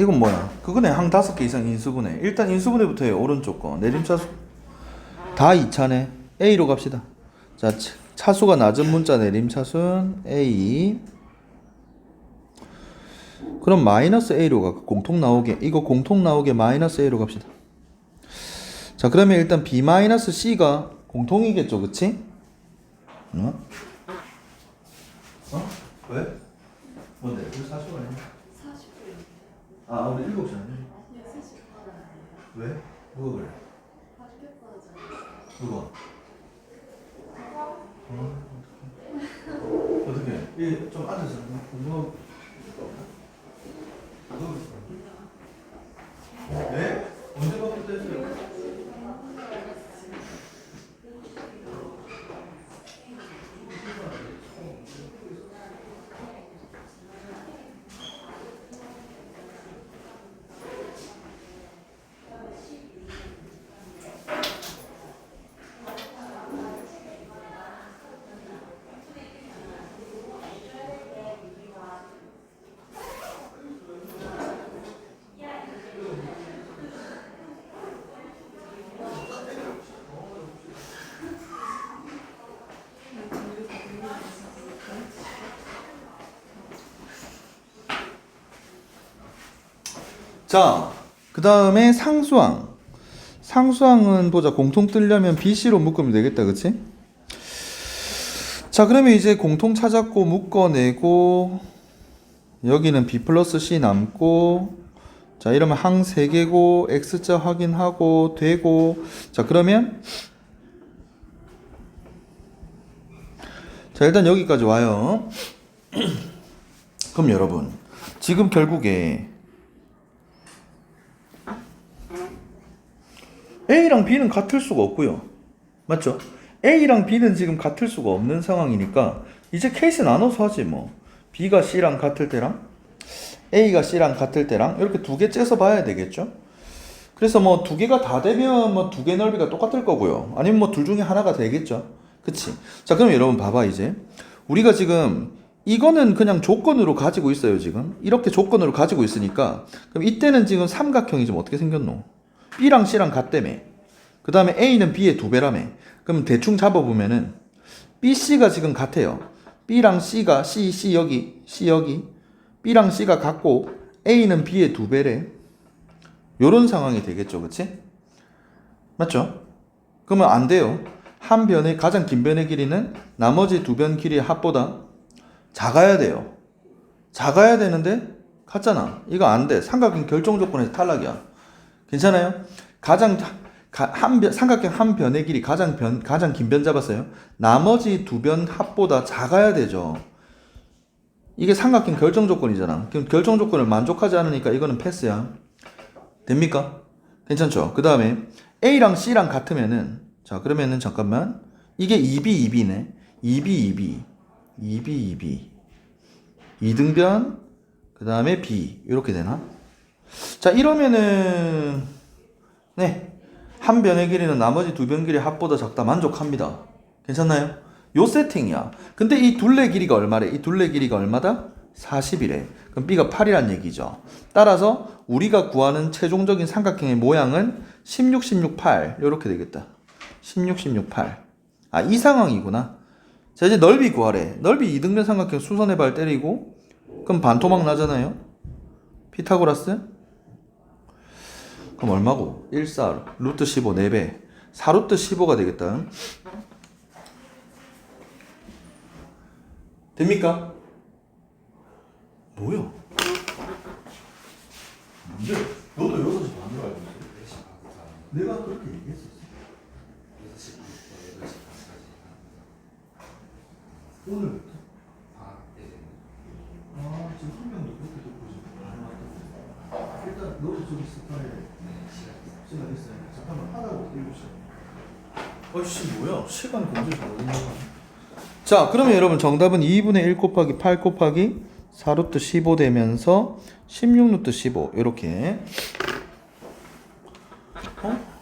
이건 뭐야? 그거네 항 다섯 개 이상 인수분해. 일단 인수분해부터 해요. 오른쪽 거. 내림차수 다 2차네. A로 갑시다. 자, 차- 차수가 낮은 문자 내림차순 A. 그럼 마이너스 A로 가. 공통 나오게. 이거 공통 나오게 마이너스 A로 갑시다. 자, 그러면 일단 B 마이너스 C가 공통이겠죠, 그치? 어? 어? 왜? 뭔데? 그 사수가 아니야? 40분인데요. 아, 우리 일곱 시 아니야? 아니요, 3시 받아야 왜? 누가 그래? 누가? 어떻게? 이좀 앉아서 공부. 네? 언제 받고 됐어요? 자, 그 다음에 상수항. 상수항은 보자. 공통 뜨려면 BC로 묶으면 되겠다. 그치? 자, 그러면 이제 공통 찾았고, 묶어내고, 여기는 B 플러스 C 남고, 자, 이러면 항 3개고, X자 확인하고, 되고, 자, 그러면, 자, 일단 여기까지 와요. 그럼 여러분, 지금 결국에, A랑 B는 같을 수가 없고요. 맞죠? A랑 B는 지금 같을 수가 없는 상황이니까 이제 케이스 나눠서 하지 뭐. B가 C랑 같을 때랑 A가 C랑 같을 때랑 이렇게 두 개 째서 봐야 되겠죠? 그래서 뭐 두 개가 다 되면 뭐 두 개 넓이가 똑같을 거고요. 아니면 뭐 둘 중에 하나가 되겠죠. 그치? 자, 그럼 여러분 봐봐 이제. 우리가 지금 이거는 그냥 조건으로 가지고 있어요, 지금. 이렇게 조건으로 가지고 있으니까. 그럼 이때는 지금 삼각형이 좀 어떻게 생겼노? B랑 C랑 같다며. 그 다음에 A는 B의 두 배라며. 그럼 대충 잡아보면은 B, C가 지금 같아요. B랑 C가 C, C 여기, C 여기. B랑 C가 같고 A는 B의 두 배래. 요런 상황이 되겠죠, 그치? 맞죠? 그러면 안 돼요. 한 변의 가장 긴 변의 길이는 나머지 두 변 길이의 합보다 작아야 돼요. 작아야 되는데 같잖아. 이거 안 돼. 삼각형 결정 조건에서 탈락이야. 괜찮아요? 가장 가- 한 변, 삼각형 한 변의 길이 가장 변 가장 긴 변 잡았어요. 나머지 두 변 합보다 작아야 되죠. 이게 삼각형 결정 조건이잖아. 그럼 결정 조건을 만족하지 않으니까 이거는 패스야. 됩니까? 괜찮죠? 그 다음에 A랑 C랑 같으면은 자 그러면은 잠깐만 이게 2B 2B네. 2B 2B 2B 2B 이등변 그 다음에 B 이렇게 되나? 자 이러면은 네 한 변의 길이는 나머지 두 변 길이 합보다 작다 만족합니다. 괜찮나요? 요 세팅이야. 근데 이 둘레 길이가 얼마래? 이 둘레 길이가 얼마다? 40이래. 그럼 B가 8이란 얘기죠. 따라서 우리가 구하는 최종적인 삼각형의 모양은 16, 16, 8 이렇게 되겠다. 16, 16, 8. 아 이 상황이구나. 자 이제 넓이 구하래. 넓이 이등변 삼각형 수선의 발 때리고 그럼 반토막 나잖아요. 피타고라스? 그럼 얼마고? 1, 4, 루트 15, 4배. 4루트 15가 되겠다. 됩니까? 뭐야? 뭔데? 너도 6시 반으로 알고 있어? 내가 그렇게 얘기했었어. 오늘부터? 아, 지금 한 명도 그렇게 듣고 싶어. 아, 일단 너도 저기 스타일 시간 있어요. 잠깐만 하다고 읽으시죠. 어씨 뭐야? 시간 잘 걸린다. 자, 그러면 여러분 정답은 2분의 1 곱하기 8 곱하기 4루트 15 되면서 16루트 15 이렇게. 어?